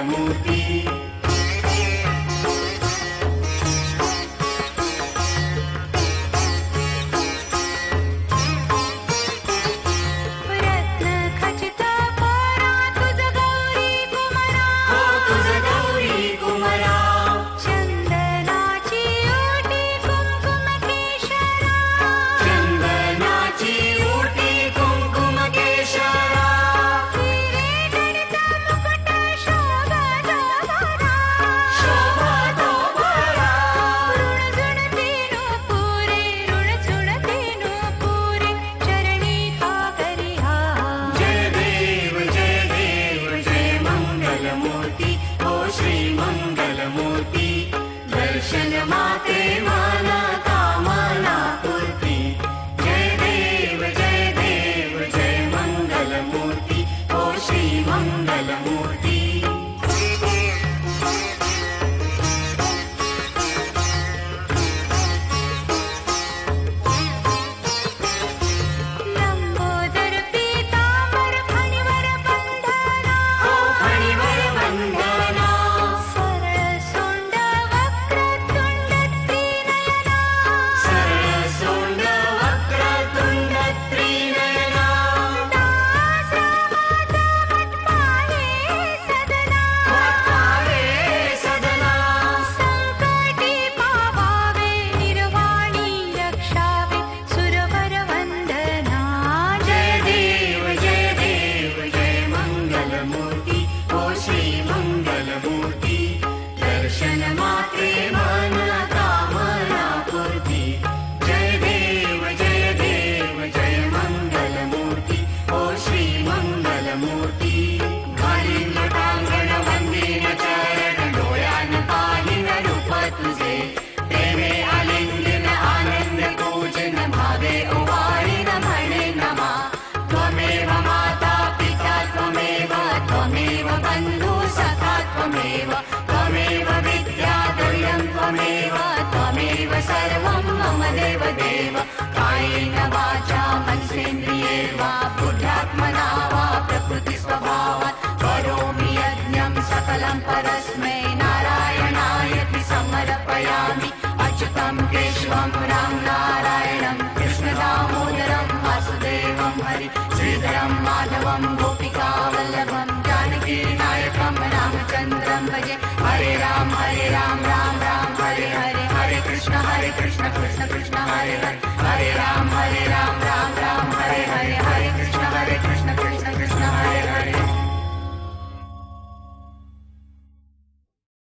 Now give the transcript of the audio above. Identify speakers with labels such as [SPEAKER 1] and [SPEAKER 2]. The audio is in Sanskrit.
[SPEAKER 1] न्यायमूर्ति श्रीमङ्गलमूर्ति। Shenamon. ीण वाचा मनसेन्द्रिये वा पुत्मना वा प्रकृतिस्वभावात् करोमि यज्ञं सफलं परस्मै नारायणायति समर्पयामि अचुतम् केश्वं राम नारायणं कृष्णदामोदरं वासुदेवं हरि श्रीधरं माधवं गोपिकावल्लभं जानकीनायकं रामचन्द्रं भजे हरे राम हरे राम राम राम हरे हरे हरे कृष्ण हरे कृष्ण कृष्ण कृष्ण हरे हरे